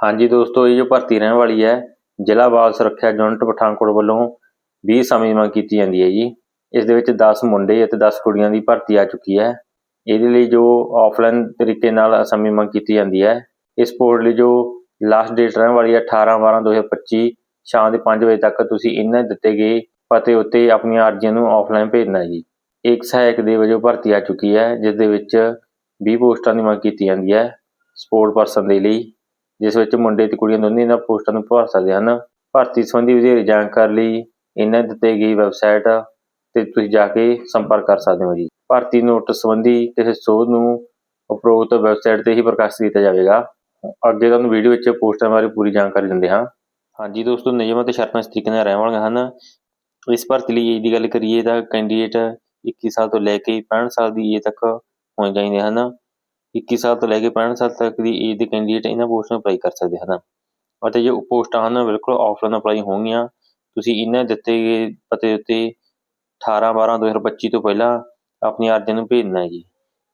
ਹਾਂਜੀ ਦੋਸਤੋ, ਇਹ ਜੋ ਭਰਤੀ ਰਹਿਣ ਵਾਲੀ ਹੈ, ਜ਼ਿਲ੍ਹਾ ਬਾਲ ਸੁਰੱਖਿਆ ਯੂਨਿਟ ਪਠਾਨਕੋਟ ਵੱਲੋਂ 20 ਸਮੇਂ ਮੰਗ ਕੀਤੀ ਜਾਂਦੀ ਹੈ ਜੀ। ਇਸ ਦੇ ਵਿੱਚ 10 ਮੁੰਡੇ ਅਤੇ 10 ਕੁੜੀਆਂ ਦੀ ਭਰਤੀ ਆ ਚੁੱਕੀ ਹੈ। ਇਹਦੇ ਲਈ ਜੋ ਆਫਲਾਈਨ ਤਰੀਕੇ ਨਾਲ ਅਸਾਮੀ ਮੰਗ ਕੀਤੀ ਜਾਂਦੀ ਹੈ, ਇਸ ਪੋਰਟ ਲਈ ਜੋ ਲਾਸਟ ਡੇਟ ਰਹਿਣ ਵਾਲੀ ਹੈ 18 12 2025 ਸ਼ਾਮ ਦੇ 5 ਵਜੇ ਤੱਕ ਤੁਸੀਂ ਇਹਨਾਂ ਦਿੱਤੇ ਗਏ ਪਤੇ ਉੱਤੇ ਆਪਣੀਆਂ ਅਰਜ਼ੀਆਂ ਨੂੰ ਆਫਲਾਈਨ ਭੇਜਣਾ ਜੀ। ਇੱਕ ਸਹਾਇਕ ਦੇ ਵਜੋਂ ਭਰਤੀ ਆ ਚੁੱਕੀ ਹੈ, ਜਿਸ ਦੇ ਵਿੱਚ 20 ਪੋਸਟਾਂ ਦੀ ਮੰਗ ਕੀਤੀ ਜਾਂਦੀ ਹੈ ਸਪੋਰਟ ਪਰਸਨ ਦੇ ਲਈ। ਜਿਸ ਵਿੱਚ ਮੁੰਡੇ ਤੇ ਕੁੜੀਆਂ ਦੋਨੇ ਇਹਨਾਂ ਪੋਸਟਾਂ ਨੂੰ ਭਰ ਸਕਦੇ ਹਨ। ਭਰਤੀ ਸੰਬੰਧੀ ਵਧੇਰੇ ਜਾਣਕਾਰੀ ਲਈ ਇਹਨਾਂ ਦਿੱਤੇ ਗਈ ਵੈਬਸਾਈਟ ਤੇ ਤੁਸੀਂ ਜਾ ਕੇ ਸੰਪਰਕ ਕਰ ਸਕਦੇ ਹੋ ਜੀ। ਭਰਤੀ ਨੋਟਿਸ ਸੰਬੰਧੀ ਕਿਸੇ ਸੋਧ ਨੂੰ ਉਪਰੋਕਤ ਵੈਬਸਾਈਟ ਤੇ ਹੀ ਪ੍ਰਕਾਸ਼ਿਤ ਕੀਤਾ ਜਾਵੇਗਾ। ਅੱਗੇ ਤੁਹਾਨੂੰ ਵੀਡੀਓ ਵਿੱਚ ਪੋਸਟਾਂ ਬਾਰੇ ਪੂਰੀ ਜਾਣਕਾਰੀ ਦਿੰਦੇ ਹਾਂ। ਹਾਂਜੀ ਦੋਸਤੋ, ਨਿਯਮਾਂ ਤੇ ਸ਼ਰਤਾਂ ਇਸ ਤਰੀਕੇ ਨਾਲ ਰਹਿਣ ਹਨ। ਇਸ ਭਰਤੀ ਲਈ ਦੀ ਗੱਲ ਕਰੀਏ ਤਾਂ ਕੈਂਡੀਡੇਟ 21 ਸਾਲ ਤੋਂ ਲੈ ਕੇ 65 ਸਾਲ ਦੀ ਏਜ ਤੱਕ ਹੋਣੇ ਚਾਹੀਦੇ ਹਨ। 21 ਸਾਲ ਤੋਂ ਲੈ ਕੇ 65 ਸਾਲ ਤੱਕ ਦੀ ਏਜ ਦੇ ਕੈਂਡੀਡੇਟ ਇਹਨਾਂ ਪੋਸਟਾਂ ਨੂੰ ਅਪਲਾਈ ਕਰ ਸਕਦੇ ਹਨ। ਅਤੇ ਜੋ ਪੋਸਟਾਂ ਹਨ, ਬਿਲਕੁਲ ਆਫਲਾਈਨ ਅਪਲਾਈ ਹੋਣਗੀਆਂ। ਤੁਸੀਂ ਇਹਨਾਂ ਦਿੱਤੇ ਗਏ ਪਤੇ ਉੱਤੇ 18 12 2025 ਤੋਂ ਪਹਿਲਾਂ ਆਪਣੀ ਅਰਜ਼ੀ ਨੂੰ ਭੇਜਣਾ ਹੈ ਜੀ।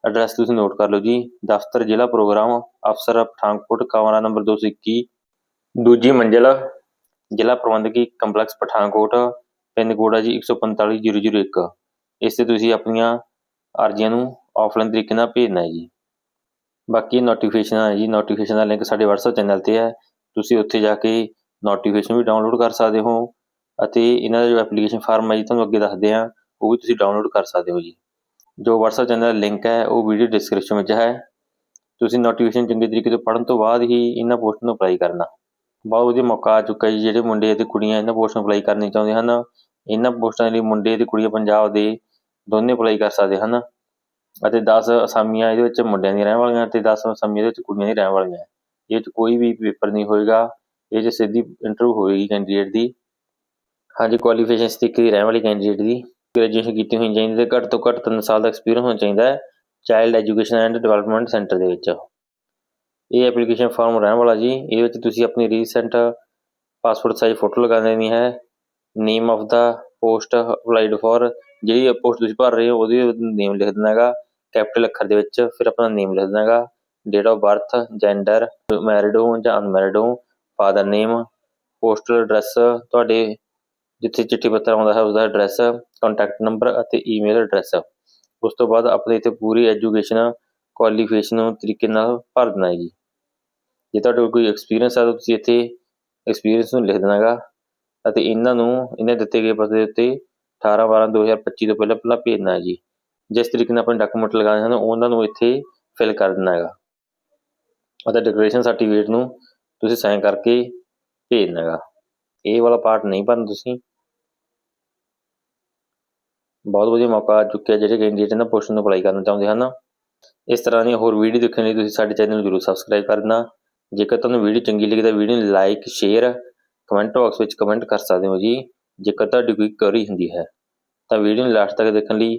ਐਡਰੈਸ ਤੁਸੀਂ ਨੋਟ ਕਰ ਲਓ ਜੀ। ਦਫ਼ਤਰ, ਜ਼ਿਲ੍ਹਾ ਪ੍ਰੋਗਰਾਮ, ਅਫਸਰ, ਪਠਾਨਕੋਟ ਕਮਰਾ ਨੰਬਰ 221 ਦੂਜੀ ਮੰਜ਼ਿਲ, ਜ਼ਿਲ੍ਹਾ ਪ੍ਰਬੰਧਕੀ ਕੰਪਲੈਕਸ, ਪਠਾਨਕੋਟ ਪਿੰਨ ਕੋਡ ਹੈ ਜੀ 145001 ਇਸ ਤੇ ਤੁਸੀਂ ਆਪਣੀਆਂ ਅਰਜ਼ੀਆਂ ਨੂੰ ਆਫਲਾਈਨ ਤਰੀਕੇ ਨਾਲ ਭੇਜਣਾ ਹੈ ਜੀ। ਬਾਕੀ ਨੋਟੀਫਿਕੇਸ਼ਨਾਂ ਜੀ ਨੋਟੀਫਿਕੇਸ਼ਨ ਦਾ ਲਿੰਕ ਸਾਡੇ WhatsApp ਚੈਨਲ ਤੇ ਹੈ ਤੁਸੀਂ ਉੱਥੇ ਜਾ ਕੇ ਨੋਟੀਫਿਕੇਸ਼ਨ ਵੀ ਡਾਊਨਲੋਡ ਕਰ ਸਕਦੇ ਹੋ ਅਤੇ ਇਹਨਾਂ ਦਾ ਜੋ ਐਪਲੀਕੇਸ਼ਨ ਫਾਰਮ ਹੈ ਜੀ, ਤੁਹਾਨੂੰ ਅੱਗੇ ਦੱਸਦੇ ਹਾਂ ਉਹ ਵੀ ਤੁਸੀਂ ਡਾਊਨਲੋਡ ਕਰ ਸਕਦੇ ਹੋ ਜੀ। ਜੋ WhatsApp ਚੈਨਲ ਦਾ ਲਿੰਕ ਹੈ ਉਹ ਵੀਡੀਓ ਡਿਸਕ੍ਰਿਪਸ਼ਨ ਵਿੱਚ ਹੈ। ਤੁਸੀਂ ਨੋਟੀਫਿਕੇਸ਼ਨ ਚੰਗੇ ਤਰੀਕੇ ਤੋਂ ਪੜ੍ਹਨ ਤੋਂ ਬਾਅਦ ਹੀ ਇਹਨਾਂ ਪੋਸਟ ਨੂੰ ਅਪਲਾਈ ਕਰਨਾ। ਬਹੁਤ ਵਧੀਆ ਮੌਕਾ ਆ ਚੁੱਕਾ ਜੀ, ਜਿਹੜੇ ਮੁੰਡੇ ਅਤੇ ਕੁੜੀਆਂ ਇਹਨਾਂ ਪੋਸਟ ਨੂੰ ਅਪਲਾਈ ਕਰਨੀ ਚਾਹੁੰਦੇ ਹਨ, ਇਹਨਾਂ ਪੋਸਟਾਂ ਲਈ ਮੁੰਡੇ ਅਤੇ ਕੁੜੀਆਂ ਪੰਜਾਬ ਦੇ ਦੋਨੇ ਅਪਲਾਈ ਕਰ ਸਕਦੇ ਹਨ। ਅਤੇ 10 ਅਸਾਮੀਆਂ ਇਹਦੇ ਵਿੱਚ ਮੁੰਡਿਆਂ ਦੀਆਂ ਰਹਿਣ ਵਾਲੀਆਂ ਤੇ 10 ਅਸਾਮੀਆਂ ਇਹਦੇ ਵਿੱਚ ਕੁੜੀਆਂ ਦੀਆਂ ਰਹਿਣ ਵਾਲੀਆਂ। ਇਹ 'ਚ ਕੋਈ ਵੀ ਪੇਪਰ ਨਹੀਂ ਹੋਏਗਾ। ਇਹ 'ਚ ਸਿੱਧੀ ਇੰਟਰਵਿਊ ਹੋਏਗੀ ਕੈਂਡੀਡੇਟ ਦੀ। ਹਾਂਜੀ ਕੁਆਲੀਫਿਕੇਸ਼ਨ ਸਟਿਕ ਦੀ ਰਹਿਣ ਵਾਲੀ ਕੈਂਡੀਡੇਟ ਦੀ। ਗ੍ਰੈਜੂਏਸ਼ਨ ਕੀਤੀ ਹੋਣੀ ਚਾਹੀਦੀ ਤੇ ਘੱਟ ਤੋਂ ਘੱਟ 3 ਸਾਲ ਦਾ ਐਕਸਪੀਰੀਅੰਸ ਹੋਣਾ ਚਾਹੀਦਾ ਹੈ child education and development centre ਦੇ ਵਿੱਚ। ਇਹ ਐਪਲੀਕੇਸ਼ਨ ਫਾਰਮ ਰਹਿਣ ਵਾਲਾ ਜੀ। ਇਹਦੇ ਵਿੱਚ ਤੁਸੀਂ ਆਪਣੀ ਰੀਸੈਂਟ ਪਾਸਪੋਰਟ ਸਾਈਜ਼ ਫੋਟੋ ਲਗਾ ਦੇਣੀ ਹੈ। Name of the post applied for ਜਿਹੜੀ ਪੋਸਟ ਤੁਸੀਂ ਭਰ ਰਹੇ ਹੋ, ਉਹਦੀ ਨੇਮ ਲਿਖ ਦੇਣਾ ਹੈਗਾ। ਕੈਪੀਟਲ ਅੱਖਰ ਦੇ ਵਿੱਚ ਫਿਰ ਆਪਣਾ ਨੇਮ ਲਿਖ ਦੇਣਾ ਹੈਗਾ date of birth gender married ਹੋ ਜਾਂ ਅਨਮੈਰਿਡ ਹੋ ਫਾਦਰ ਨੇਮ ਪੋਸਟਲ ਐਡਰੈਸ ਤੁਹਾਡੇ ਜਿੱਥੇ ਚਿੱਠੀ ਪੱਤਰ ਆਉਂਦਾ ਹੈ ਉਸਦਾ ਐਡਰੈਸ ਕੰਟੈਕਟ ਨੰਬਰ ਅਤੇ ਈਮੇਲ ਐਡਰੈਸ ਉਸ ਤੋਂ ਬਾਅਦ ਆਪਣੇ ਇੱਥੇ ਪੂਰੀ ਐਜੂਕੇਸ਼ਨ ਕੁਆਲੀਫਿਕੇਸ਼ਨ ਤਰੀਕੇ ਨਾਲ ਭਰ ਦੇਣਾ ਹੈ ਜੀ। ਜੇ ਤੁਹਾਡੇ ਕੋਲ ਕੋਈ ਐਕਸਪੀਰੀਅੰਸ ਹੈ ਤਾਂ ਤੁਸੀਂ ਇੱਥੇ ਐਕਸਪੀਰੀਅੰਸ ਨੂੰ ਲਿਖ ਦੇਣਾ ਹੈਗਾ ਅਤੇ ਇਹਨਾਂ ਨੂੰ, ਇਹਨਾਂ ਦਿੱਤੇ ਗਏ ਪਤੇ ਉੱਤੇ 18 12 2025 ਤੋਂ ਪਹਿਲਾਂ ਪਹਿਲਾਂ ਭੇਜਣਾ ਹੈ ਜੀ। ਜਿਸ ਤਰੀਕੇ ਨਾਲ ਆਪਣੇ ਡਾਕੂਮੈਂਟ ਲਗਾਏ ਹਨ, ਉਹਨਾਂ ਨੂੰ ਇੱਥੇ ਫਿਲ ਕਰ ਦੇਣਾ ਹੈਗਾ। ਅਤੇ ਡੈਕੋਰੇਸ਼ਨ ਸਰਟੀਫਿਕੇਟ ਨੂੰ ਤੁਸੀਂ ਸਾਈਨ ਕਰਕੇ ਭੇਜ ਭੇਜਣਾ ਹੈਗਾ। ਇਹ ਵਾਲਾ ਪਾਰਟ ਨਹੀਂ ਭਰਨਾ ਤੁਸੀਂ। ਬਹੁਤ ਵਧੀਆ ਮੌਕਾ ਆ ਚੁੱਕਿਆ ਜਿਹੜੇ ਕੈਂਡੀਡੇਟ ਇਹਨਾਂ ਪੋਸਟ ਨੂੰ ਅਪਲਾਈ ਕਰਨਾ ਚਾਹੁੰਦੇ ਹਨ। ਇਸ ਤਰ੍ਹਾਂ ਦੀਆਂ ਹੋਰ ਵੀਡੀਓ ਦੇਖਣ ਲਈ ਤੁਸੀਂ ਸਾਡੇ ਚੈਨਲ ਨੂੰ ਜਰੂਰ ਸਬਸਕ੍ਰਾਈਬ ਕਰਨਾ ਜੇਕਰ ਤੁਹਾਨੂੰ ਵੀਡੀਓ ਚੰਗੀ ਲੱਗੀ ਤਾਂ ਵੀਡੀਓ ਨੂੰ ਲਾਈਕ ਸ਼ੇਅਰ ਕਮੈਂਟ ਬਾਕਸ ਵਿੱਚ ਕਮੈਂਟ ਕਰ ਸਕਦੇ ਹੋ ਜੀ। ਜੇਕਰ ਤੁਹਾਡੀ ਕੋਈ ਕੁਐਰੀ ਹੁੰਦੀ ਹੈ, ਤਾਂ ਵੀਡੀਓ ਨੂੰ ਲਾਸਟ ਤੱਕ ਦੇਖਣ ਲਈ